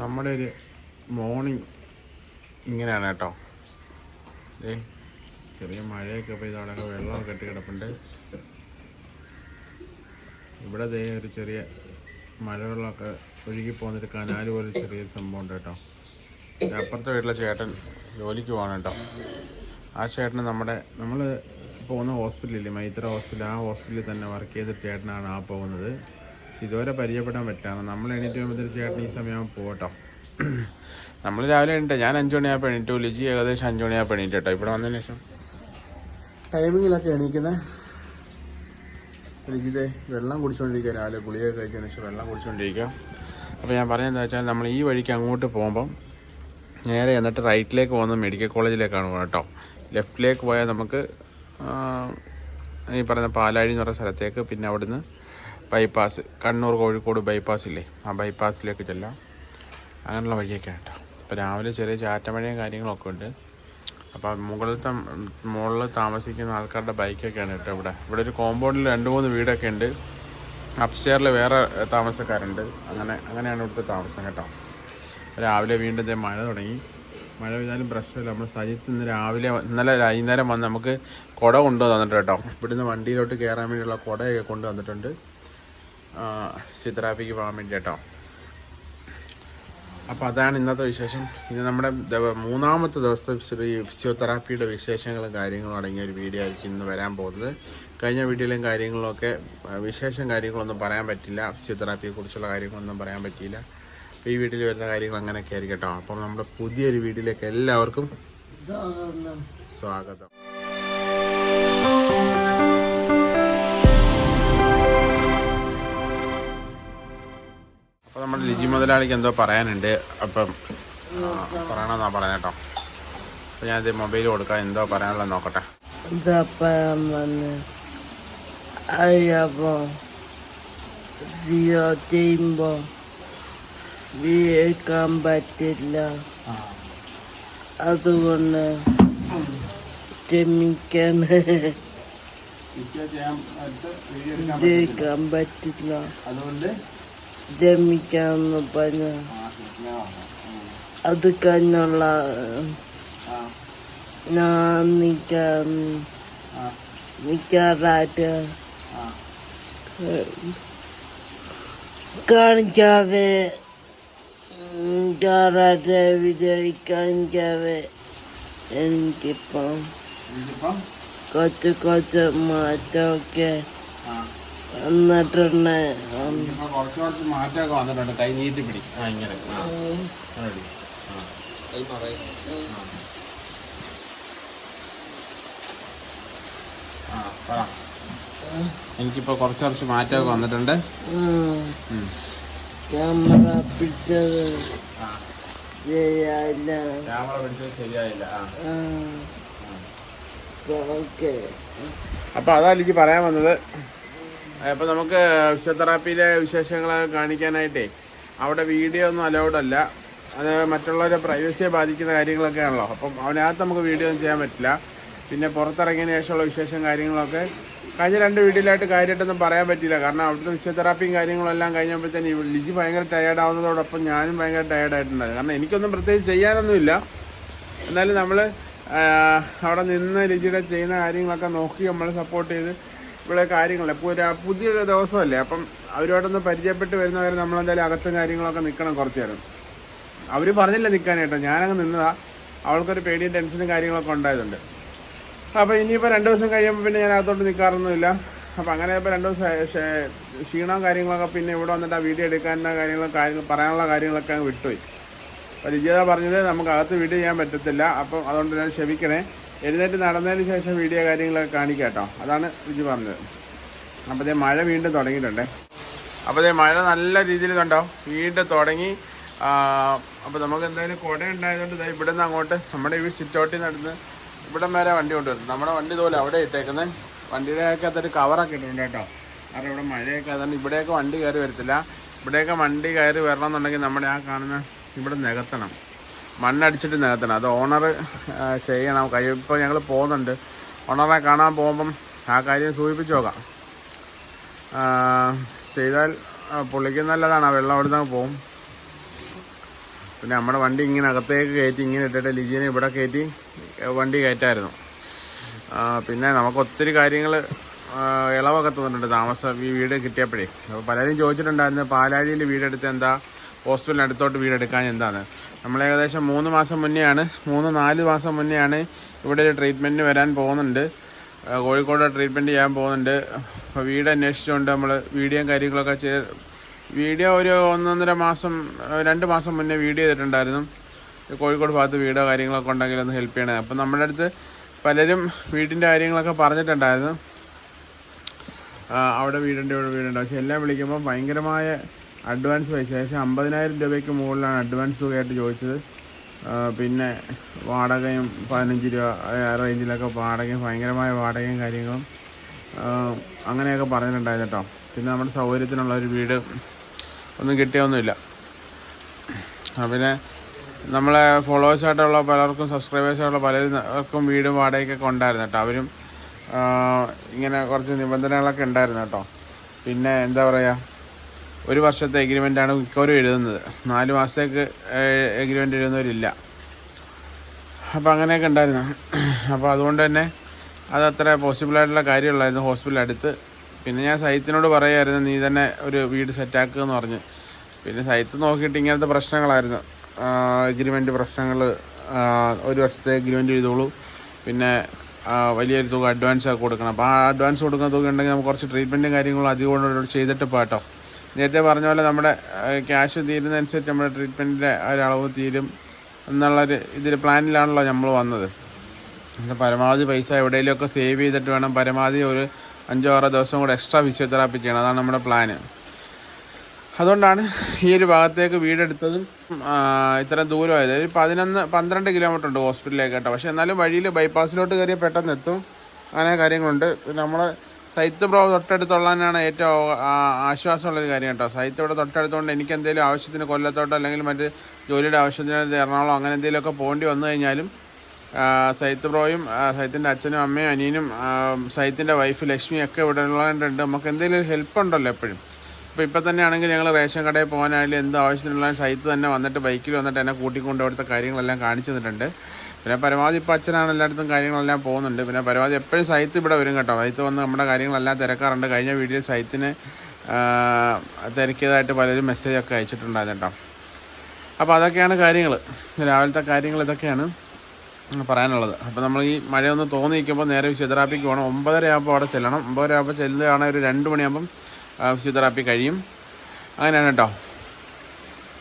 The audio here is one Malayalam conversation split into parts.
നമ്മുടെ ഒരു മോർണിംഗ് ഇങ്ങനെയാണ് കേട്ടോ. ഏ ചെറിയ മഴയൊക്കെ പെയ്ത് അവിടെ വെള്ളം കെട്ടി കിടപ്പുണ്ട്. ഇവിടെ ദേ ഒരു ചെറിയ മഴവെള്ളമൊക്കെ ഒഴുകി പോകുന്നൊരു കനാല് പോലെ ചെറിയ സംഭവം ഉണ്ട് കേട്ടോ അപ്പുറത്തെ വീട്ടിലെ ചേട്ടൻ ജോലിക്ക് പോകണം കേട്ടോ. ആ ചേട്ടന് നമ്മുടെ നമ്മൾ പോകുന്ന ഹോസ്പിറ്റലില്ലേ മൈത്ര ഹോസ്പിറ്റൽ ആ ഹോസ്പിറ്റലിൽ തന്നെ വർക്ക് ചെയ്ത ചേട്ടനാണ് ആ പോകുന്നത്. ഇതുവരെ പരിചയപ്പെടാൻ പറ്റില്ല. നമ്മൾ എണീറ്റ് വരുമ്പോൾ ചേട്ടൻ ഈ സമയം പോകട്ടോ നമ്മൾ രാവിലെ എണീറ്റ ഞാൻ അഞ്ചു മണിയായപ്പോൾ എണീറ്റു ലിജി ഏകദേശം അഞ്ചു മണിയായപ്പോൾ എണീറ്റ് ഇവിടെ വന്നതിന് ശേഷം. ടൈമിങ്ങിലൊക്കെ എണീക്കുന്നത് ലിജിതേ വെള്ളം കുടിച്ചുകൊണ്ടിരിക്കുക രാവിലെ. ഗുളികയൊക്കെ കഴിച്ചതിന് ശേഷം വെള്ളം കുടിച്ചുകൊണ്ടിരിക്കുക അപ്പോൾ ഞാൻ പറയുന്നത് വെച്ചാൽ നമ്മൾ ഈ വഴിക്ക് അങ്ങോട്ട് പോകുമ്പം നേരെ എന്നിട്ട് റൈറ്റിലേക്ക് പോകുന്നത് മെഡിക്കൽ കോളേജിലേക്കാണ് പോകുന്നത് കേട്ടോ. ലെഫ്റ്റിലേക്ക് പോയാൽ നമുക്ക് ഈ പറയുന്ന പാലാഴി എന്ന് പറയുന്ന സ്ഥലത്തേക്ക് പിന്നെ അവിടുന്ന് ബൈപ്പാസ് കണ്ണൂർ കോഴിക്കോട് ബൈപ്പാസ് ഇല്ലേ? ആ ബൈപ്പാസിലേക്ക് ചെല്ലാം. അങ്ങനെയുള്ള വഴിയൊക്കെ കേട്ടോ. അപ്പോൾ രാവിലെ ചെറിയ ചാറ്റമഴയും കാര്യങ്ങളൊക്കെ ഉണ്ട്. അപ്പോൾ മുകളിലത്തെ മുകളിൽ താമസിക്കുന്ന ആൾക്കാരുടെ ബൈക്കൊക്കെയാണ് കേട്ടോ ഇവിടെ. ഇവിടെ ഒരു കോമ്പൗണ്ടിൽ രണ്ട് മൂന്ന് വീടൊക്കെ ഉണ്ട്. അപ്സ്റ്റെയറിൽ വേറെ താമസക്കാരുണ്ട്. അങ്ങനെ അങ്ങനെയാണ് ഇവിടുത്തെ താമസം കേട്ടോ. രാവിലെ വീണ്ടും മഴ തുടങ്ങി. മഴ പെയ്താലും പ്രശ്നമില്ല. നമ്മൾ സജിത്ത് ഇന്ന് രാവിലെ ഇന്നലെ വൈകുന്നേരം വന്ന് നമുക്ക് കുട കൊണ്ടു തന്നിട്ട് കേട്ടോ. ഇവിടുന്ന് വണ്ടിയിലോട്ട് കയറാൻ വേണ്ടിയുള്ള കുടയൊക്കെ കൊണ്ടു ചിത്രാപ്പിക്ക് പോകാൻ വേണ്ടി കേട്ടോ അപ്പോൾ അതാണ് ഇന്നത്തെ വിശേഷം. ഇനി നമ്മുടെ മൂന്നാമത്തെ ദിവസത്തെ ശ്രീ ഫിസിയോതെറാപ്പിയുടെ വിശേഷങ്ങളും കാര്യങ്ങളും അടങ്ങിയ ഒരു വീഡിയോ ആയിരിക്കും ഇന്ന് വരാൻ പോകുന്നത്. കഴിഞ്ഞ വീഡിയോയിലും കാര്യങ്ങളൊക്കെ വിശേഷം കാര്യങ്ങളൊന്നും പറയാൻ പറ്റില്ല. ഫിസിയോതെറാപ്പിയെക്കുറിച്ചുള്ള കാര്യങ്ങളൊന്നും പറയാൻ പറ്റിയില്ല. അപ്പോൾ ഈ വീട്ടിൽ വരുന്ന കാര്യങ്ങൾ അങ്ങനെയൊക്കെ ആയിരിക്കും കേട്ടോ. അപ്പം നമ്മുടെ പുതിയൊരു വീഡിയോയിലേക്ക് എല്ലാവർക്കും സ്വാഗതം. ലിജി മുതലാളിക്ക് എന്തോ പറയാനുണ്ട്. അപ്പം പറയണമെന്നാ പറഞ്ഞേട്ടോ അപ്പോൾ ഞാൻ ഇത് മൊബൈൽ കൊടുക്കാൻ എന്തോ പറയാനുള്ള നോക്കട്ടെ. Zio timbo വിയേക്കാൻ പറ്റില്ല. അതുകൊണ്ട് ക്ഷമിക്കാൻ പറ്റില്ല. അതുകൊണ്ട് ക്ഷമിക്കാന്ന് പറഞ്ഞ അത് കഴിഞ്ഞുള്ള ഞാൻ നിൽക്കാൻ നിൽക്കാറായിട്ട് കാണിക്കാവേ കാറാട്ടെ വിജയ് കാണിക്കാവേ എനിക്കിപ്പം കുറച്ച് കുറച്ച് മാറ്റമൊക്കെ വന്നിട്ടുണ്ട് ഉം. ഇപ്പൊ കുറച്ച് കുറച്ച് മാറ്റമൊക്കെ വന്നിട്ടുണ്ട്. കൈ നീട്ടി പിടി. ആ ഇങ്ങനെ. എനിക്കിപ്പോ കുറച്ച് കുറച്ച് മാറ്റമൊക്കെ വന്നിട്ടുണ്ട്. ക്യാമറ പിടിച്ചത് ശരിയായില്ല. ക്യാമറ പിടിച്ചത് ശരിയായില്ല. ആ. ഓക്കെ. അപ്പൊ അതാ എനിക്ക് പറയാൻ വന്നത്. അപ്പൊ നമുക്ക് ഫിസിയോതെറാപ്പിയിലെ വിശേഷങ്ങളൊക്കെ കാണിക്കാനായിട്ടേ അവിടെ വീഡിയോ ഒന്നും അലൗഡ് അല്ല. അത് മറ്റുള്ളവരെ പ്രൈവസിയെ ബാധിക്കുന്ന കാര്യങ്ങളൊക്കെ ആണല്ലോ അപ്പം അതിനകത്ത് നമുക്ക് വീഡിയോ ഒന്നും ചെയ്യാൻ പറ്റില്ല. പിന്നെ പുറത്തിറങ്ങിയതിന് ശേഷമുള്ള വിശേഷം കാര്യങ്ങളൊക്കെ. കഴിഞ്ഞ രണ്ട് വീഡിയോയിലായിട്ട് കാര്യമായിട്ടൊന്നും പറയാൻ പറ്റില്ല കാരണം അവിടുത്തെ ഫിസിയോതെറാപ്പിയും കാര്യങ്ങളും എല്ലാം കഴിഞ്ഞപ്പോഴത്തേന് ലിജി ഭയങ്കര ടയേർഡ് ആവുന്നതോടൊപ്പം ഞാനും ഭയങ്കര ടയേർഡായിട്ടുണ്ടായിരുന്നു കാരണം എനിക്കൊന്നും പ്രത്യേകിച്ച് ചെയ്യാനൊന്നുമില്ല. എന്നാലും നമ്മൾ അവിടെ നിന്ന് ലിജിയുടെ ചെയ്യുന്ന കാര്യങ്ങളൊക്കെ നോക്കി നമ്മൾ സപ്പോർട്ട് ചെയ്ത് ഇവിടെ കാര്യങ്ങൾ പുതിയ ദിവസമല്ലേ? അപ്പം അവരോടൊന്ന് പരിചയപ്പെട്ട് വരുന്നവരെ നമ്മളെന്തായാലും അകത്തും കാര്യങ്ങളൊക്കെ നിൽക്കണം കുറച്ച് നേരം അവർ പറഞ്ഞില്ല നിൽക്കാനായിട്ടോ ഞാനങ്ങ് നിന്നതാ. അവൾക്കൊരു പേടിയും ടെൻഷനും കാര്യങ്ങളൊക്കെ ഉണ്ടായതുണ്ട്. അപ്പോൾ ഇനിയിപ്പോൾ രണ്ട് ദിവസം കഴിയുമ്പോൾ പിന്നെ ഞാൻ അകത്തോട്ട് നിൽക്കാറൊന്നുമില്ല അപ്പോൾ അങ്ങനെ ഇപ്പോൾ രണ്ട് ദിവസം ക്ഷേ- ക്ഷീണവും കാര്യങ്ങളൊക്കെ പിന്നെ ഇവിടെ വന്നിട്ട് ആ വീഡിയോ എടുക്കാനുള്ള കാര്യങ്ങളും കാര്യങ്ങൾ പറയാനുള്ള കാര്യങ്ങളൊക്കെ അങ്ങ് വിട്ടുപോയി. അപ്പോൾ ലിജിത പറഞ്ഞത് നമുക്ക് അകത്ത് വീഡിയോ ചെയ്യാൻ പറ്റത്തില്ല. അപ്പം അതുകൊണ്ട് ഞാൻ ക്ഷമിക്കണേ. എഴുന്നേറ്റ് നടന്നതിന് ശേഷം വീഡിയോ കാര്യങ്ങളൊക്കെ കാണിക്കാം കേട്ടോ. അതാണ് ഇജി പറഞ്ഞത്. അപ്പോൾ ദേ മഴ വീണ്ടും തുടങ്ങിയിട്ടുണ്ട്. അപ്പോൾ ദേ മഴ നല്ല രീതിയിൽ കണ്ടോ? വീണ്ടും തുടങ്ങി. അപ്പോൾ നമുക്ക് എന്തായാലും കുട ഉണ്ടായതുകൊണ്ട് ഇതായി ഇവിടെ നിന്ന് അങ്ങോട്ട് നമ്മുടെ ഈ സിറ്റോട്ടിൽ നടന്ന് ഇവിടെ വരെ വണ്ടി കൊണ്ടുവരുന്നത് നമ്മുടെ വണ്ടി ഇതുപോലെ അവിടെ ഇട്ടേക്കുന്നത് വണ്ടിയുടെ അതൊരു കവറൊക്കെ ഇട്ടിട്ടുണ്ട് കേട്ടോ. കാരണം ഇവിടെ മഴയൊക്കെ അതുകൊണ്ട് ഇവിടെയൊക്കെ വണ്ടി കയറി വരത്തില്ല. ഇവിടെയൊക്കെ വണ്ടി കയറി വരണം എന്നുണ്ടെങ്കിൽ നമ്മുടെ ആ കാണുന്ന ഇവിടെ നികത്തണം. മണ്ണടിച്ചിട്ട് നികത്തണം. അത് ഓണർ ചെയ്യണം. കൈ ഇപ്പോൾ ഞങ്ങൾ പോകുന്നുണ്ട്. ഓണറെ കാണാൻ പോകുമ്പം ആ കാര്യം സൂചിപ്പിച്ചു നോക്കാം. ചെയ്താൽ പുള്ളിക്ക് നല്ലതാണ്. ആ വെള്ളം അവിടെ നിന്ന് പോകും പിന്നെ നമ്മുടെ വണ്ടി ഇങ്ങനെ അകത്തേക്ക് കയറ്റി ഇങ്ങനെ ഇട്ടിട്ട് ലിജീനെ ഇവിടെ കയറ്റി വണ്ടി കയറ്റായിരുന്നു. പിന്നെ നമുക്ക് ഒത്തിരി കാര്യങ്ങൾ ഇളവൊക്കെ തോന്നിട്ടുണ്ട്. താമസം ഈ വീട് കിട്ടിയപ്പോഴേ. അപ്പോൾ പലരും ചോദിച്ചിട്ടുണ്ടായിരുന്നു പാലാഴിയിൽ വീടെടുത്ത് എന്താ? ഹോസ്പിറ്റലിന് അടുത്തോട്ട് വീടെടുക്കാൻ എന്താണ് നമ്മൾ ഏകദേശം മൂന്ന് മാസം മുന്നെയാണ് മൂന്ന് നാല് മാസം മുന്നെയാണ് ഇവിടെ ഒരു ട്രീറ്റ്മെന്റിന് വരാൻ പോകുന്നുണ്ട്. കോഴിക്കോട് ട്രീറ്റ്മെന്റ് ചെയ്യാൻ പോകുന്നുണ്ട്. അപ്പോൾ വീട് അന്വേഷിച്ചുകൊണ്ട് നമ്മൾ വീഡിയോയും കാര്യങ്ങളൊക്കെ ചെയ്ത് വീഡിയോ ഒരു ഒന്നൊന്നര മാസം രണ്ട് മാസം മുന്നേ വീഡിയോ ചെയ്തിട്ടുണ്ടായിരുന്നു. കോഴിക്കോട് ഭാഗത്ത് വീടോ കാര്യങ്ങളൊക്കെ ഉണ്ടെങ്കിൽ ഒന്ന് ഹെൽപ്പ് ചെയ്യണേ. അപ്പം നമ്മുടെ അടുത്ത് പലരും വീടിന്റെ കാര്യങ്ങളൊക്കെ പറഞ്ഞിട്ടുണ്ടായിരുന്നു. അവിടെ വീടുണ്ട് ഇവിടെ വീടുണ്ട്. പക്ഷെ എല്ലാം വിളിക്കുമ്പോൾ ഭയങ്കരമായ അഡ്വാൻസ് പൈസ ഏകദേശം അമ്പതിനായിരം രൂപയ്ക്ക് മുകളിലാണ് അഡ്വാൻസ് തുകയായിട്ട് ചോദിച്ചത്. പിന്നെ വാടകയും പതിനഞ്ച് രൂപ റേഞ്ചിലൊക്കെ വാടകയും ഭയങ്കരമായ വാടകയും കാര്യങ്ങളും അങ്ങനെയൊക്കെ പറഞ്ഞിട്ടുണ്ടായിരുന്നു കേട്ടോ. പിന്നെ നമ്മുടെ സൗകര്യത്തിനുള്ള ഒരു വീട് ഒന്നും കിട്ടിയൊന്നുമില്ല. പിന്നെ നമ്മളെ ഫോളോവേഴ്സായിട്ടുള്ള പലർക്കും സബ്സ്ക്രൈബേഴ്സായിട്ടുള്ള പലർക്കും വീടും വാടകയൊക്കെ ഉണ്ടായിരുന്നു കേട്ടോ. അവരും ഇങ്ങനെ കുറച്ച് നിബന്ധനകളൊക്കെ ഉണ്ടായിരുന്നു കേട്ടോ. പിന്നെ എന്താ പറയുക ഒരു വർഷത്തെ എഗ്രിമെന്റാണ് മിക്കവരും എഴുതുന്നത്. നാല് മാസത്തേക്ക് എഗ്രിമെന്റ് എഴുതുന്നവരില്ല. അപ്പോൾ അങ്ങനെയൊക്കെ ഉണ്ടായിരുന്നു. അപ്പോൾ അതുകൊണ്ട് തന്നെ അത് അത്ര പോസിബിളായിട്ടുള്ള കാര്യമുള്ളായിരുന്നു ഹോസ്പിറ്റൽ അടുത്ത്. പിന്നെ ഞാൻ സൈത്തിനോട് പറയുമായിരുന്നു നീ തന്നെ ഒരു വീട് സെറ്റാക്കുക എന്ന് പറഞ്ഞ്. പിന്നെ സൈത്ത് നോക്കിയിട്ട് ഇങ്ങനത്തെ പ്രശ്നങ്ങളായിരുന്നു. എഗ്രിമെന്റ് പ്രശ്നങ്ങൾ ഒരു വർഷത്തെ എഗ്രിമെന്റ് എഴുതുള്ളൂ. പിന്നെ വലിയൊരു തുക അഡ്വാൻസ് കൊടുക്കണം. അപ്പോൾ ആ അഡ്വാൻസ് കൊടുക്കുന്ന തുക ഉണ്ടെങ്കിൽ നമുക്ക് കുറച്ച് ട്രീറ്റ്മെന്റും കാര്യങ്ങളും അധികം ചെയ്തിട്ട് പോട്ടോ നേരത്തെ പറഞ്ഞ പോലെ നമ്മുടെ ക്യാഷ് തീരുന്നതനുസരിച്ച് നമ്മുടെ ട്രീറ്റ്മെന്റിന്റെ ഒരളവ് തീരും എന്നുള്ളൊരു ഇതിൽ പ്ലാനിലാണല്ലോ നമ്മൾ വന്നത്. പരമാവധി പൈസ എവിടെയെങ്കിലുമൊക്കെ സേവ് ചെയ്തിട്ട് വേണം പരമാവധി ഒരു അഞ്ചോ ആറോ ദിവസം കൂടെ എക്സ്ട്രാ ഫിസിയോതെറാപ്പി ചെയ്യണം. അതാണ് നമ്മുടെ പ്ലാന് അതുകൊണ്ടാണ് ഈ ഒരു ഭാഗത്തേക്ക് വീടെടുത്തതും. ആ, ഇത്രയും ദൂരമായത്. ഒരു പതിനൊന്ന് പന്ത്രണ്ട് കിലോമീറ്റർ ഉണ്ട് ഹോസ്പിറ്റലിലേക്ക് കേട്ടോ. പക്ഷേ എന്നാലും വഴിയിൽ ബൈപ്പാസിലോട്ട് കയറിയാൽ പെട്ടെന്ന് എത്തും അങ്ങനെ കാര്യങ്ങളുണ്ട്. നമ്മൾ സൈത്ത് ബ്രോ തൊട്ടടുത്തുള്ളതിനാണ് ഏറ്റവും ആശ്വാസമുള്ളൊരു കാര്യം കേട്ടോ. സൈത്ത് ഇവിടെ തൊട്ടടുത്തുകൊണ്ട് എനിക്ക് എന്തെങ്കിലും ആവശ്യത്തിന് കൊല്ലത്തോട്ടോ അല്ലെങ്കിൽ മറ്റ് ജോലിയുടെ ആവശ്യത്തിന് എറണാകുളം അങ്ങനെ എന്തെങ്കിലുമൊക്കെ പോകേണ്ടി വന്നു കഴിഞ്ഞാലും സൈത്ത് ബ്രോയും സൈത്തിന്റെ അച്ഛനും അമ്മയും അനിയനും സൈത്തിന്റെ വൈഫ് ലക്ഷ്മിയും ഒക്കെ ഇവിടെ ഉള്ളതുകൊണ്ട് നമുക്ക് എന്തെങ്കിലും ഹെൽപ്പ് ഉണ്ടല്ലോ എപ്പോഴും. ഇപ്പോൾ ഇപ്പം തന്നെ ആണെങ്കിൽ ഞങ്ങൾ റേഷൻ കടയിൽ പോകാനായാലും എന്ത് ആവശ്യത്തിനുള്ള സൈത്ത് തന്നെ വന്നിട്ട് ബൈക്കിൽ വന്നിട്ട് എന്നെ കൂട്ടിക്കൊണ്ട് അവിടുത്തെ കാര്യങ്ങളെല്ലാം കാണിച്ചു തന്നിട്ടുണ്ട്. പിന്നെ പരമാവധി ഇപ്പോൾ അച്ഛനാണ് എല്ലായിടത്തും കാര്യങ്ങളെല്ലാം പോകുന്നുണ്ട്. പിന്നെ പരമാവധി എപ്പോഴും സൈത്ത് ഇവിടെ വരും കേട്ടോ. സൈത്ത് വന്ന് നമ്മുടെ കാര്യങ്ങളെല്ലാം തിരക്കാറുണ്ട്. കഴിഞ്ഞ വീഡിയോയിൽ സൈത്തിന് തിരക്കിയതായിട്ട് പലരും മെസ്സേജൊക്കെ അയച്ചിട്ടുണ്ടായിരുന്നു കേട്ടോ. അപ്പോൾ അതൊക്കെയാണ് കാര്യങ്ങൾ രാവിലത്തെ കാര്യങ്ങൾ ഇതൊക്കെയാണ് പറയാനുള്ളത്. അപ്പോൾ നമ്മൾ ഈ മഴയൊന്ന് തോന്നി നിൽക്കുമ്പോൾ നേരെ ഫിസിയോതെറാപ്പിക്ക് പോകണം. ഒമ്പതര ആകുമ്പോൾ അവിടെ ചെല്ലണം. ഒമ്പതര ആകുമ്പോൾ ചെല്ലുകയാണെങ്കിൽ ഒരു രണ്ട് മണിയാകുമ്പം ഫിസിയോതെറാപ്പി കഴിയും. അങ്ങനെയാണ് കേട്ടോ.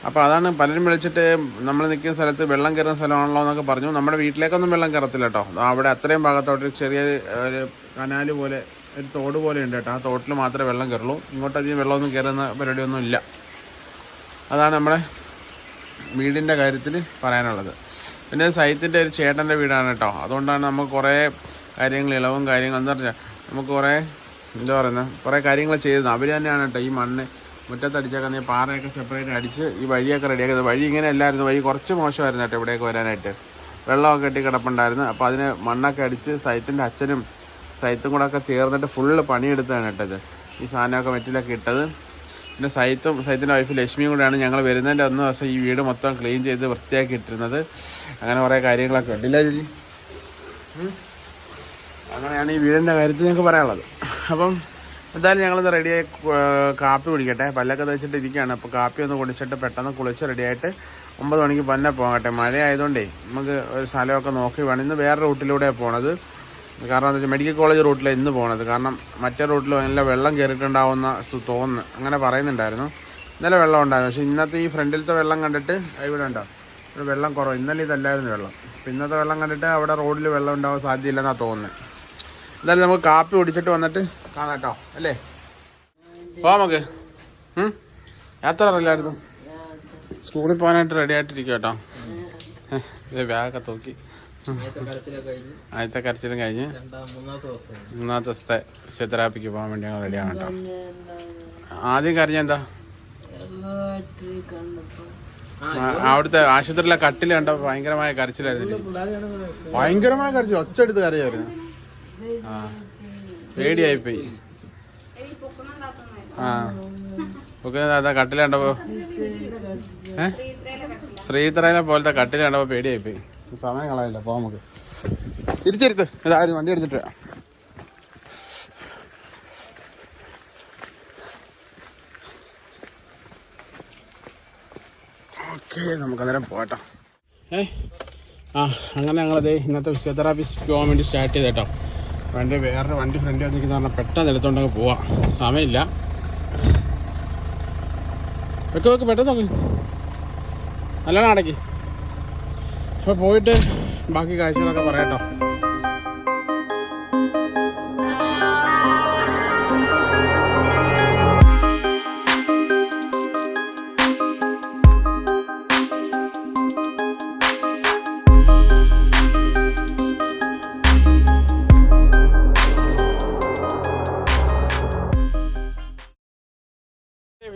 അപ്പോൾ അതാണ് പലരും വിളിച്ചിട്ട് നമ്മൾ നിൽക്കുന്ന സ്ഥലത്ത് വെള്ളം കയറുന്ന സ്ഥലമാണല്ലോ എന്നൊക്കെ പറഞ്ഞു. നമ്മുടെ വീട്ടിലേക്കൊന്നും വെള്ളം കയറത്തില്ല കേട്ടോ. അവിടെ അത്രയും ഭാഗത്തോട്ട് ചെറിയ ഒരു കനാല് പോലെ ഒരു തോട് പോലെ ഉണ്ട് കേട്ടോ. ആ തോട്ടിൽ മാത്രമേ വെള്ളം കയറുള്ളൂ. ഇങ്ങോട്ടധികം വെള്ളമൊന്നും കയറുന്ന പരിപാടിയൊന്നും ഇല്ല. അതാണ് നമ്മുടെ വീടിന്റെ കാര്യത്തിൽ പറയാനുള്ളത്. പിന്നെ സൈത്തിന്റെ ഒരു ചേട്ടന്റെ വീടാണ് കേട്ടോ. അതുകൊണ്ടാണ് നമുക്ക് കുറേ കാര്യങ്ങൾ ഇളവും കാര്യങ്ങളും. എന്താ പറഞ്ഞാൽ നമുക്ക് കുറേ എന്താ പറയുന്നത് കുറേ കാര്യങ്ങൾ ചെയ്തത്. അവർ തന്നെയാണ് കേട്ടോ ഈ മണ്ണ് മുറ്റത്തടിച്ചേക്കുന്ന ഈ പാറയൊക്കെ സെപ്പറേറ്റ് അടിച്ച് ഈ വഴിയൊക്കെ റെഡിയാക്കുന്നത് വഴി ഇങ്ങനെ അല്ലായിരുന്നു. വഴി കുറച്ച് മോശമായിരുന്നു കേട്ടോ ഇവിടേക്ക് വരാനായിട്ട്. വെള്ളമൊക്കെ കെട്ടി കിടപ്പുണ്ടായിരുന്നു. അപ്പോൾ അതിന് മണ്ണൊക്കെ അടിച്ച് സൈത്തിന്റെ അച്ഛനും സൈത്തും കൂടെ ഒക്കെ ചേർന്നിട്ട് ഫുള്ള് പണിയെടുത്താണ് കേട്ടത് ഈ സാധനമൊക്കെ മെറ്റിലൊക്കെ ഇട്ടത്. പിന്നെ സൈത്തും സൈത്തിന്റെ വൈഫ് ലക്ഷ്മിയും കൂടെയാണ് ഞങ്ങൾ വരുന്നതിന്റെ ഒന്ന് ദിവസം ഈ വീട് മൊത്തം ക്ലീൻ ചെയ്ത് വൃത്തിയാക്കി ഇട്ടിരുന്നത്. അങ്ങനെ കുറേ കാര്യങ്ങളൊക്കെ ഉണ്ടില്ല ചേച്ചി? അങ്ങനെയാണ് ഈ വീടിന്റെ കാര്യത്തിൽ ഞങ്ങൾക്ക് പറയാനുള്ളത്. അപ്പം എന്തായാലും ഞങ്ങളിത് റെഡിയായി കാപ്പി കുടിക്കട്ടെ. പല്ലൊക്കെ തേച്ചിട്ട് ഇരിക്കുകയാണ്. അപ്പോൾ കാപ്പി ഒന്ന് കുടിച്ചിട്ട് പെട്ടെന്ന് കുളിച്ച് റെഡിയായിട്ട് ഒമ്പത് മണിക്ക് തന്നെ പോകട്ടെ. മഴ ആയതുകൊണ്ടേ നമുക്ക് ഒരു സ്ഥലമൊക്കെ നോക്കി വേണം. ഇന്ന് വേറെ റൂട്ടിലൂടെയാണ് പോണത്. കാരണം എന്താ മെഡിക്കൽ കോളേജ് റൂട്ടിലാണ് ഇന്ന് പോണത്. കാരണം മറ്റേ റൂട്ടിൽ നല്ല വെള്ളം കയറിയിട്ടുണ്ടാവുന്ന തോന്നുന്നു അങ്ങനെ പറയുന്നുണ്ടായിരുന്നു. ഇന്നലെ വെള്ളം ഉണ്ടായിരുന്നു. പക്ഷേ ഇന്നത്തെ ഈ ഫ്രണ്ടിലത്തെ വെള്ളം കണ്ടിട്ട് ഇവിടെ ഉണ്ടോ? വെള്ളം കുറവ്. ഇന്നലെ ഇതല്ലായിരുന്നു വെള്ളം. ഇന്നത്തെ വെള്ളം കണ്ടിട്ട് അവിടെ റോഡിൽ വെള്ളം ഉണ്ടാവാൻ സാധ്യതയില്ലെന്നാണ് തോന്നുന്നത് എന്തായാലും നമുക്ക് കാപ്പി കുടിച്ചിട്ട് വന്നിട്ട് കാണാം കേട്ടോ. അല്ലേ? പോവാം നമുക്ക്? യാത്ര അറിയില്ലായിരുന്നു. സ്കൂളിൽ പോകാനായിട്ട് റെഡി ആയിട്ടിരിക്കും കേട്ടോ. ബാഗൊക്കെ തൂക്കി. ആദ്യത്തെ കരച്ചിലും കഴിഞ്ഞ് മൂന്നാമത്തെ ദിവസം മൂന്നാമത്തെ ദിവസത്തെ ഫിസിയോതെറാപ്പിക്ക് പോകാൻ വേണ്ടി ഞങ്ങൾ റെഡിയാണ് കേട്ടോ. ആദ്യം കരഞ്ഞ എന്താ? ആ, അവിടുത്തെ ആശുപത്രിയിലെ കട്ടിൽ കണ്ട ഭയങ്കരമായ കരച്ചിലായിരുന്നു. ഭയങ്കരമായ കരച്ചിൽ ഒച്ചെടുത്ത് കരയായിരുന്നു. പേടിയായിപ്പോയി. ആ. അതാ കട്ടിൽ കണ്ടപ്പോ. ഏ? പോലത്തെ കട്ടിൽ പേടിയായിപ്പോയി. സമയം കളയില്ല പോ നമുക്ക്. തിരിച്ചിരുത്ത് ഇതാരും വണ്ടി എടുത്തിട്ട് ഓക്കെ ഏ ആ അങ്ങനെ ഞങ്ങളത് ഇന്നത്തെ ഫിസിയോതെറാപ്പിസ്റ്റ് പോകാൻ വേണ്ടി സ്റ്റാർട്ട് ചെയ്തേട്ടോ. വണ്ടി വേറൊരു വണ്ടി ഫ്രണ്ട് വന്നിരിക്കുന്ന പറഞ്ഞാൽ പെട്ടെന്ന് എടുത്തോണ്ടങ്ങ് പോവാം. സമയമില്ല. വെക്ക് വെക്ക് പെട്ടെന്ന് നോക്ക്. നല്ലോണം അടക്കി. അപ്പോൾ പോയിട്ട് ബാക്കി കാഴ്ചകളൊക്കെ പറയാട്ടോ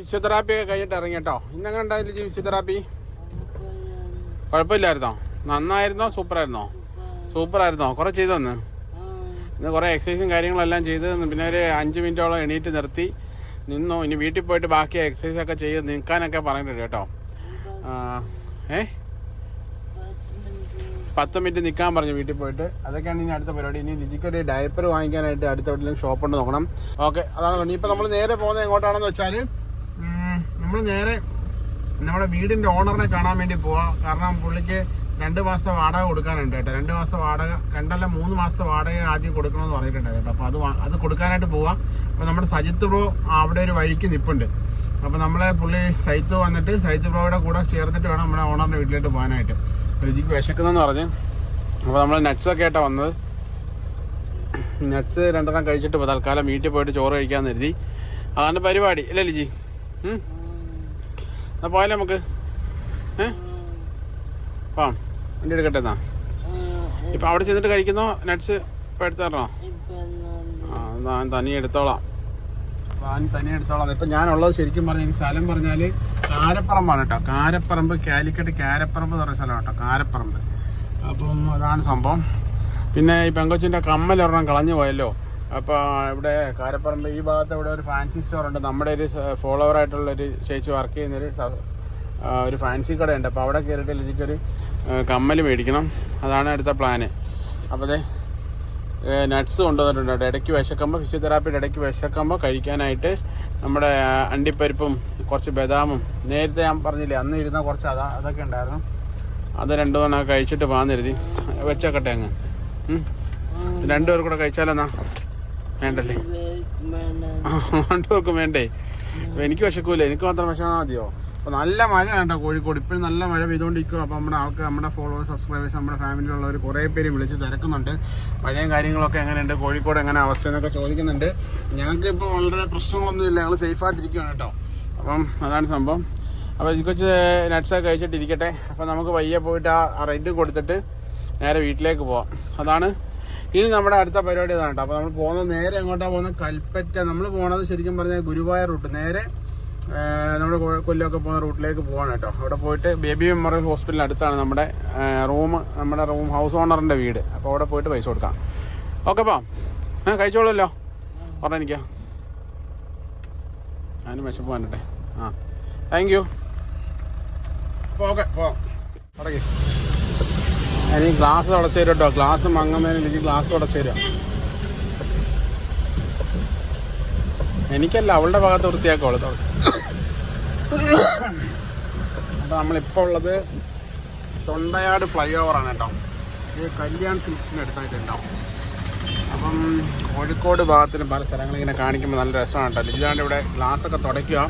ഫിസിയോതെറാപ്പി ഒക്കെ കഴിഞ്ഞിട്ട് ഇറങ്ങി കേട്ടോ. ഇന്നെങ്ങനെ ഉണ്ടായില്ല ഫിസിയോതെറാപ്പി? കുഴപ്പമില്ലായിരുന്നോ? നന്നായിരുന്നോ? സൂപ്പറായിരുന്നോ? സൂപ്പറായിരുന്നോ? കുറേ ചെയ്തു തന്ന് ഇന്ന് കുറേ എക്സസൈസും കാര്യങ്ങളെല്ലാം ചെയ്ത്. പിന്നെ ഒരു അഞ്ച് മിനിറ്റോളം എണീറ്റ് നിർത്തി നിന്നു. ഇനി വീട്ടിൽ പോയിട്ട് ബാക്കി എക്സസൈസ് ഒക്കെ ചെയ്ത് നിൽക്കാനൊക്കെ പറഞ്ഞിട്ടുണ്ട് കേട്ടോ. ഏ? പത്ത് മിനിറ്റ് നിൽക്കാൻ പറഞ്ഞു വീട്ടിൽ പോയിട്ട്. അതൊക്കെയാണ് ഇനി അടുത്ത പരിപാടി. ഇനി ലിജിക്ക് ഡയപ്പർ വാങ്ങിക്കാനായിട്ട് അടുത്ത ഷോപ്പ് ഉണ്ട് നോക്കണം. ഓക്കെ അതാണ് ഇനിയിപ്പോൾ നമ്മൾ നേരെ പോകുന്നത് എങ്ങോട്ടാണെന്ന് വെച്ചാൽ നേരെ നമ്മുടെ വീടിന്റെ ഓണറിനെ കാണാൻ വേണ്ടി പോവാം. കാരണം പുള്ളിക്ക് രണ്ട് മാസം വാടക കൊടുക്കാനുണ്ട് കേട്ടോ. രണ്ട് മാസം വാടക രണ്ടല്ല മൂന്ന് മാസം വാടക ആദ്യം കൊടുക്കണമെന്ന് പറഞ്ഞിട്ടുണ്ട് കേട്ടോ. അപ്പോൾ അത് അത് കൊടുക്കാനായിട്ട് പോവാം. അപ്പോൾ നമ്മുടെ സജിത്ത് ബ്രോ അവിടെ ഒരു വഴിക്ക് നിൽപ്പുണ്ട് അപ്പോൾ നമ്മളെ പുള്ളി സൈത്ത് വന്നിട്ട് സൈത്ത് ബ്രോയുടെ കൂടെ ചേർന്നിട്ട് വേണം നമ്മുടെ ഓണറിന്റെ വീട്ടിലോട്ട് പോകാനായിട്ട്. രുചിക്ക് വിശക്കുന്നതെന്ന് പറഞ്ഞ്. അപ്പോൾ നമ്മൾ നട്ട്സൊക്കെ ആയിട്ടാണ് വന്നത്. നട്ട്സ് രണ്ടെണ്ണം കഴിച്ചിട്ട് തൽക്കാലം വീട്ടിൽ പോയിട്ട് ചോറ് കഴിക്കാമെന്ന് കരുതി. അതാണ് പരിപാടി അല്ലേ ലിജി? എന്നാ പോയാലേ നമുക്ക്? ഏ? പോവാം. വണ്ടി എടുക്കട്ടെ എന്നാ? ഇപ്പം അവിടെ ചെന്നിട്ട് കഴിക്കുന്നോ? നട്സ് ഇപ്പം എടുത്തു തരണോ? ആ തനിയെ എടുത്തോളാം. ഞാൻ തനിയെ എടുത്തോളാം. ഇപ്പം ഞാനുള്ളത് ശരിക്കും എനിക്ക് സ്ഥലം പറഞ്ഞാൽ കാരപ്പറമ്പാണ് കേട്ടോ. കാരപ്പറമ്പ് കാലിക്കട്ട് കാരപ്പറമ്പ് എന്ന് പറയുന്ന സ്ഥലമാണ് കേട്ടോ. കാരപ്പറമ്പ്. അപ്പം അതാണ് സംഭവം. പിന്നെ ഈ പെങ്കൊച്ചിന്റെ കമ്മൽ ഒരെണ്ണം കളഞ്ഞു പോയല്ലോ. അപ്പോൾ ഇവിടെ കാരപ്പറമ്പ് ഈ ഭാഗത്ത് ഇവിടെ ഒരു ഫാൻസി സ്റ്റോർ ഉണ്ട്. നമ്മുടെ ഒരു ഫോളോവർ ആയിട്ടുള്ള ഒരു ചേച്ചി വർക്ക് ചെയ്യുന്നൊരു ഒരു ഫാൻസി കടയുണ്ട്. അപ്പോൾ അവിടെ കയറിയിട്ട് ലിജിക്കൊരു കമ്മൽ മേടിക്കണം. അതാണ് അടുത്ത പ്ലാന് അപ്പോൾ അതെ നട്ട്സ് കൊണ്ടുവന്നിട്ടുണ്ട്. ഇടയ്ക്ക് വിശക്കുമ്പോൾ ഫിസിയോതെറാപ്പിയുടെ ഇടയ്ക്ക് വിശക്കുമ്പോൾ കഴിക്കാനായിട്ട് നമ്മുടെ അണ്ടിപ്പരിപ്പും കുറച്ച് ബദാമും. നേരത്തെ ഞാൻ പറഞ്ഞില്ലേ അന്ന് ഇരുന്ന കുറച്ച് അതാ അതൊക്കെ ഉണ്ടായിരുന്നു. അത് രണ്ടു തവണ കഴിച്ചിട്ട് പാന്നിരുതി വെച്ചേക്കട്ടെ അങ്ങ്. രണ്ടുപേർ കൂടെ കഴിച്ചാലെന്നാ? വേണ്ടല്ലേ? വേണ്ടവർക്കും വേണ്ടേ? അപ്പൊ എനിക്ക് വിശക്കൂല. എനിക്ക് മാത്രം വിശന്നാൽ മതിയോ? അപ്പോൾ നല്ല മഴയാണ് കേട്ടോ കോഴിക്കോട്. ഇപ്പോഴും നല്ല മഴ പെയ്തുകൊണ്ടിരിക്കും അപ്പോൾ നമ്മുടെ ആൾക്ക് നമ്മുടെ ഫോളോവേഴ്സ് സബ്സ്ക്രൈബേഴ്സ് നമ്മുടെ ഫാമിലിയിലുള്ളവർ കുറേ പേര് വിളിച്ച് തിരക്കുന്നുണ്ട്. മഴയും കാര്യങ്ങളൊക്കെ എങ്ങനെയുണ്ട്? കോഴിക്കോട് എങ്ങനെ അവസ്ഥ എന്നൊക്കെ ചോദിക്കുന്നുണ്ട്. ഞങ്ങൾക്ക് ഇപ്പോൾ വളരെ പ്രശ്നങ്ങളൊന്നുമില്ല. ഞങ്ങൾ സേഫായിട്ടിരിക്കുകയാണ് കേട്ടോ. അപ്പം അതാണ് സംഭവം. അപ്പോൾ ഇതിക്കൊച്ച് കൊച്ച് നട്ട്സൊക്കെ കഴിച്ചിട്ട് ഇരിക്കട്ടെ അപ്പോൾ നമുക്ക് വയ്യ പോയിട്ട് ആ റെന്റ് കൊടുത്തിട്ട് നേരെ വീട്ടിലേക്ക് പോവാം. അതാണ് ഇനി നമ്മുടെ അടുത്ത പരിപാടി ഇതാണ് കേട്ടോ. അപ്പോൾ നമ്മൾ പോകുന്നത് നേരെ എങ്ങോട്ടാണ് പോകുന്നത് കൽപ്പറ്റ. നമ്മൾ പോണത് ശരിക്കും പറഞ്ഞാൽ ഗുരുവായൂർ റൂട്ട്. നേരെ നമ്മുടെ കൊല്ലമൊക്കെ പോകുന്ന റൂട്ടിലേക്ക് പോവാണ് കേട്ടോ. അവിടെ പോയിട്ട് ബേബി മെമ്മോറിയൽ ഹോസ്പിറ്റലിന് അടുത്താണ് നമ്മുടെ റൂം നമ്മുടെ റൂം ഹൗസ് ഓണറിന്റെ വീട്. അപ്പോൾ അവിടെ പോയിട്ട് പൈസ കൊടുക്കാം. ഓക്കെ അപ്പം ആ കഴിച്ചോളൂല്ലോ പറഞ്ഞെനിക്കാ ഞാനും വിശപ്പ് വന്നിട്ടെ. ആ. താങ്ക് യു ഓക്കെ തുടങ്ങി. ഇനി ഗ്ലാസ് അടച്ചു തരും കേട്ടോ ഗ്ലാസ് മങ്ങുന്നതിന് എനിക്ക് ഗ്ലാസ് അടച്ചു തരാം എനിക്കല്ല അവളുടെ ഭാഗത്ത് വൃത്തിയാക്കോളൂ അപ്പോൾ നമ്മളിപ്പോൾ ഉള്ളത് തൊണ്ടയാട് ഫ്ലൈ ഓവറാണ് കേട്ടോ ഇത് കല്യാൺ സിൽക്സിന് അടുത്തായിട്ടുണ്ടാവും അപ്പം കോഴിക്കോട് ഭാഗത്തിന് പല സ്ഥലങ്ങളിങ്ങനെ കാണിക്കുമ്പോൾ നല്ല രസമാണ് കേട്ടോ ഇല്ലാണ്ട് ഇവിടെ ഗ്ലാസ് ഒക്കെ തുടയ്ക്കുക.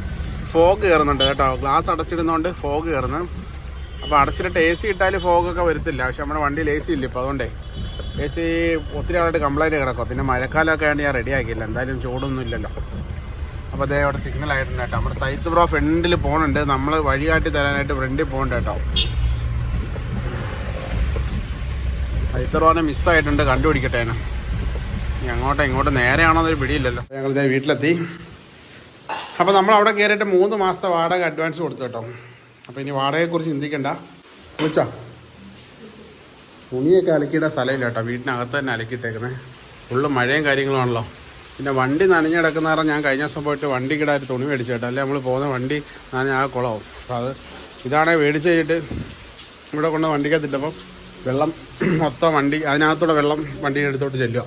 ഫോഗ് കയറുന്നുണ്ട് കേട്ടോ. ഗ്ലാസ് അടച്ചിടുന്നതുകൊണ്ട് ഫോഗ് കയറുന്നു അപ്പോൾ അടച്ചിട്ട് എ സി ഇട്ടാൽ ഫോഗൊക്കെ വരത്തില്ല. പക്ഷെ നമ്മുടെ വണ്ടിയിൽ എ സി ഇല്ല ഇപ്പോൾ അതുകൊണ്ടേ. എ സി ഒത്തിരി ആളായിട്ട് കംപ്ലൈന്റ് കിടക്കുക പിന്നെ മഴക്കാലമൊക്കെ ആയതുകൊണ്ട് ഞാൻ റെഡി ആക്കിയില്ല. എന്തായാലും ചൂടൊന്നും ഇല്ലല്ലോ. അപ്പോൾ അതേ അവിടെ സിഗ്നൽ ആയിട്ടുണ്ട് കേട്ടോ. നമ്മുടെ സൈത്ത് ബ്രോ ഫ്രണ്ടിൽ പോകുന്നുണ്ട് നമ്മൾ വഴി കാട്ടി തരാനായിട്ട് ഫ്രണ്ടിൽ പോകുന്നുണ്ട് കേട്ടോ. സൈത്ത് ബ്രോനെ മിസ്സായിട്ടുണ്ട് കണ്ടുപിടിക്കട്ടെ അതിനെ ഇനി അങ്ങോട്ടോ ഇങ്ങോട്ടോ നേരെയാണോ എന്നൊരു പിടിയില്ലല്ലോ. ഞങ്ങൾ ഇതേ വീട്ടിലെത്തി. അപ്പോൾ നമ്മൾ അവിടെ കയറിയിട്ട് മൂന്ന് മാസത്തെ വാടക അഡ്വാൻസ് കൊടുത്തു കേട്ടോ. അപ്പോൾ ഇനി വാടകയെക്കുറിച്ച് ചിന്തിക്കണ്ട. വിളിച്ചോ തുണിയൊക്കെ അലക്കിയിട്ട സ്ഥലമില്ല കേട്ടോ. വീട്ടിനകത്ത് തന്നെ അലക്കിയിട്ടേക്കുന്നത് ഫുള്ള് മഴയും കാര്യങ്ങളുമാണല്ലോ പിന്നെ വണ്ടി നനഞ്ഞിടക്കുന്ന കാരണം ഞാൻ കഴിഞ്ഞ ദിവസം പോയിട്ട് വണ്ടി കിടാൻ തുണി മേടിച്ചു കേട്ടോ. അല്ലെ? നമ്മൾ പോകുന്ന വണ്ടി നനഞ്ഞ ആ കുളമാവും. അപ്പോൾ അത് ഇതാണെങ്കിൽ മേടിച്ച് കഴിഞ്ഞിട്ട് ഇവിടെ കൊണ്ട് വണ്ടിക്കകത്തിട്ടപ്പം വെള്ളം മൊത്തം വണ്ടി അതിനകത്തൂടെ വെള്ളം വണ്ടിയുടെ അടുത്തോട്ട് ചെല്ലുക.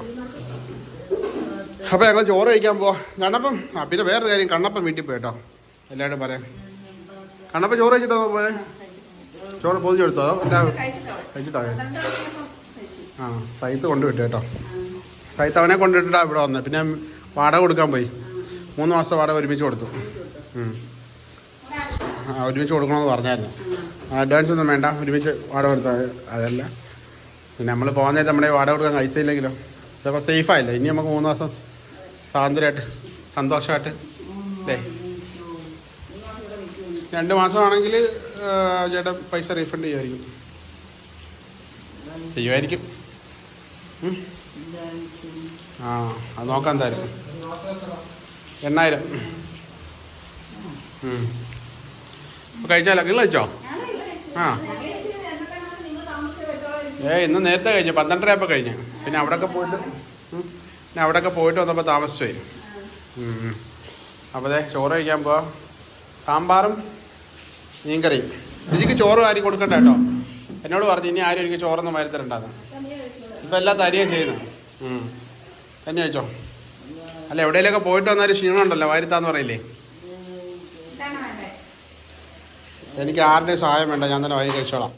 അപ്പോൾ ഞങ്ങൾ ചോറ് കഴിക്കാൻ പോവാം. കണ്ണപ്പം ആ പിന്നെ വേറൊരു കാര്യം കണ്ണപ്പം വീട്ടിൽ പോയി കേട്ടോ. എല്ലാവരും പറയാം. കണ്ണപ്പം ചോറ് കഴിച്ചിട്ടോ പോയെ ചോറ് എടുത്തോ അതോ കഴിച്ചിട്ടോ? ആ സൈത്ത് കൊണ്ടുവിട്ടു കേട്ടോ. സൈത്ത് അവനെ കൊണ്ടുവിട്ടിട്ടാ ഇവിടെ വന്നത് പിന്നെ വാടക കൊടുക്കാൻ പോയി. മൂന്ന് മാസം വാടക ഒരുമിച്ച് കൊടുത്തു. ഒരുമിച്ച് കൊടുക്കണമെന്ന് പറഞ്ഞായിരുന്നു. അഡ്വാൻസ് ഒന്നും വേണ്ട. ഒരുമിച്ച് വാടക കൊടുത്താൽ അതല്ല. പിന്നെ നമ്മൾ പോകുന്നത് നമ്മുടെ വാടക കൊടുക്കാൻ കഴിച്ചില്ലെങ്കിലോ? ഇതപ്പോൾ സേഫായില്ല ഇനി നമുക്ക് മൂന്ന് മാസം സ്വാതന്ത്ര്യമായിട്ട് സന്തോഷമായിട്ട്. അല്ലേ രണ്ട് മാസമാണെങ്കിൽ ചേട്ടൻ പൈസ റീഫണ്ട് ചെയ്യുമായിരിക്കും. ചെയ്യുമായിരിക്കും. ആ അത് നോക്കാം എന്തായാലും. എണ്ണായിരം. കഴിച്ചാലോ? നിങ്ങൾ കഴിച്ചോ? ആ. ഏ ഇന്ന് നേരത്തെ കഴിഞ്ഞു. പന്ത്രണ്ടര ആയപ്പോൾ കഴിഞ്ഞു. പിന്നെ അവിടെയൊക്കെ പോയിട്ട്. പിന്നെ അവിടെയൊക്കെ പോയിട്ട് വന്നപ്പോൾ താമസിച്ചു വരും അപ്പോൾ അതെ ചോറ് കഴിക്കാൻ പോവാം. സാമ്പാറും മീൻകറിയും ഇതിക്ക് ചോറ് ആരും കൊടുക്കണ്ട കേട്ടോ. എന്നോട് പറഞ്ഞു ഇനി ആരും എനിക്ക് ചോറൊന്നും വരുത്തരണ്ടാന്ന് തരണ്ടാന്ന്. ഇപ്പം എല്ലാം തരികയും ചെയ്യുന്നത് തന്നെ വെച്ചോ അല്ല എവിടെയെങ്കിലൊക്കെ പോയിട്ട് വന്നാലും ക്ഷീണം ഉണ്ടല്ലോ വാരിത്താന്ന് പറയില്ലേ? എനിക്ക് ആരുടെയും സഹായം വേണ്ട ഞാൻ തന്നെ വരി കഴിച്ചോളാം.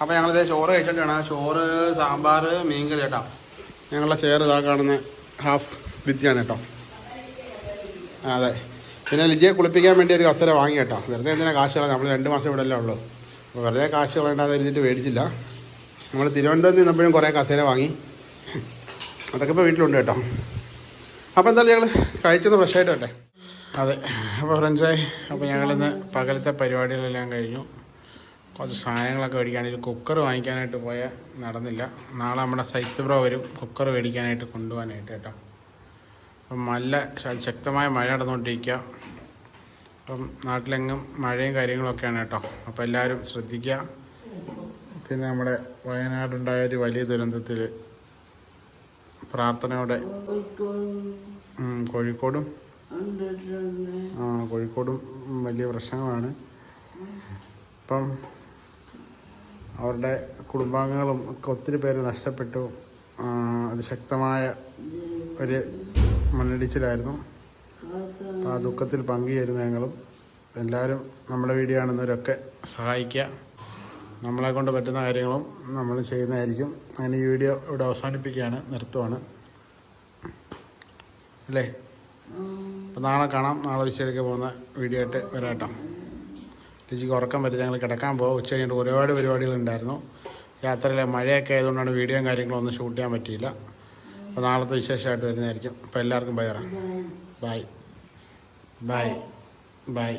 അപ്പോൾ ഞങ്ങളിതേ ചോറ് കഴിച്ചിട്ട് വേണം ചോറ് സാമ്പാർ മീൻകറി കേട്ടോ. ഞങ്ങളുടെ ചെയർ ഇതാ കാണുന്ന ഹാഫ് വിദ്യയാണ് കേട്ടോ. അതെ. പിന്നെ ലിജിയെ കുളിപ്പിക്കാൻ വേണ്ടി ഒരു കസര വാങ്ങി കേട്ടോ. വെറുതെ എന്തിനാ കാശ് കളയാം നമ്മൾ രണ്ട് മാസം ഇവിടെ അല്ലേ ഉള്ളൂ. അപ്പോൾ വെറുതെ കാശ് വേണ്ടാന്ന് എഴുതിയിട്ട് മേടിച്ചില്ല. നമ്മൾ തിരുവനന്തപുരത്ത് നിന്നപ്പോഴും കുറേ കസേര വാങ്ങി. അതൊക്കെ ഇപ്പോൾ വീട്ടിലുണ്ട് കേട്ടോ. അപ്പോൾ എന്തായാലും ഞങ്ങൾ കഴിച്ചത് ഫ്രഷായിട്ട് വട്ടെ അതെ. അപ്പോൾ ഫ്രണ്ട്സായി അപ്പോൾ ഞങ്ങളിന്ന് പകലത്തെ പരിപാടികളെല്ലാം കഴിഞ്ഞു. കുറച്ച് സാധനങ്ങളൊക്കെ മേടിക്കാനായിട്ട് കുക്കർ വാങ്ങിക്കാനായിട്ട് പോയാൽ നടന്നില്ല. നാളെ നമ്മുടെ സൈത്ത് ബ്രോ വരും. കുക്കർ മേടിക്കാനായിട്ട് കൊണ്ടുപോകാനായിട്ട് കേട്ടോ. അപ്പം നല്ല ശക്തമായ മഴ നടന്നുകൊണ്ടിരിക്കുക. അപ്പം നാട്ടിലെങ്ങും മഴയും കാര്യങ്ങളൊക്കെയാണ് കേട്ടോ. അപ്പോൾ എല്ലാവരും ശ്രദ്ധിക്കുക. പിന്നെ നമ്മുടെ വയനാടുണ്ടായ ഒരു വലിയ ദുരന്തത്തിൽ പ്രാർത്ഥനയോടെ കോഴിക്കോടും ആ കോഴിക്കോടും വലിയ പ്രശ്നങ്ങളാണ്. ഇപ്പം അവരുടെ കുടുംബാംഗങ്ങളും ഒക്കെ ഒത്തിരി പേര് നഷ്ടപ്പെട്ടു. അതിശക്തമായ ഒരു മണ്ണിടിച്ചിലായിരുന്നു. അപ്പോൾ ആ ദുഃഖത്തിൽ പങ്കുചേരുന്ന ഞങ്ങളും എല്ലാവരും നമ്മുടെ വീഡിയോ ആണെന്നവരൊക്കെ സഹായിക്കുക. നമ്മളെ കൊണ്ട് പറ്റുന്ന കാര്യങ്ങളും നമ്മൾ ചെയ്യുന്നതായിരിക്കും. അങ്ങനെ ഈ വീഡിയോ ഇവിടെ അവസാനിപ്പിക്കുകയാണ്. നിർത്തുവാണ്. അല്ലേ? അപ്പം നാളെ കാണാം. നാളെ ഉച്ചയിലേക്ക് പോകുന്ന വീഡിയോ ആയിട്ട് വരാട്ടോ ലിജിക്ക് ഉറക്കം വരും ഞങ്ങൾ കിടക്കാൻ പോകും ഉച്ച കഴിഞ്ഞിട്ട് ഒരുപാട് പരിപാടികളുണ്ടായിരുന്നു യാത്രയിലെ മഴയൊക്കെ ആയതുകൊണ്ടാണ് വീഡിയോയും കാര്യങ്ങളും ഒന്നും ഷൂട്ട് ചെയ്യാൻ പറ്റിയില്ല. അപ്പോൾ നാളത്തെ വിശേഷമായിട്ട് വരുന്നതായിരിക്കും. അപ്പോൾ എല്ലാവർക്കും ബൈ ബൈ. ബൈ. ബൈ.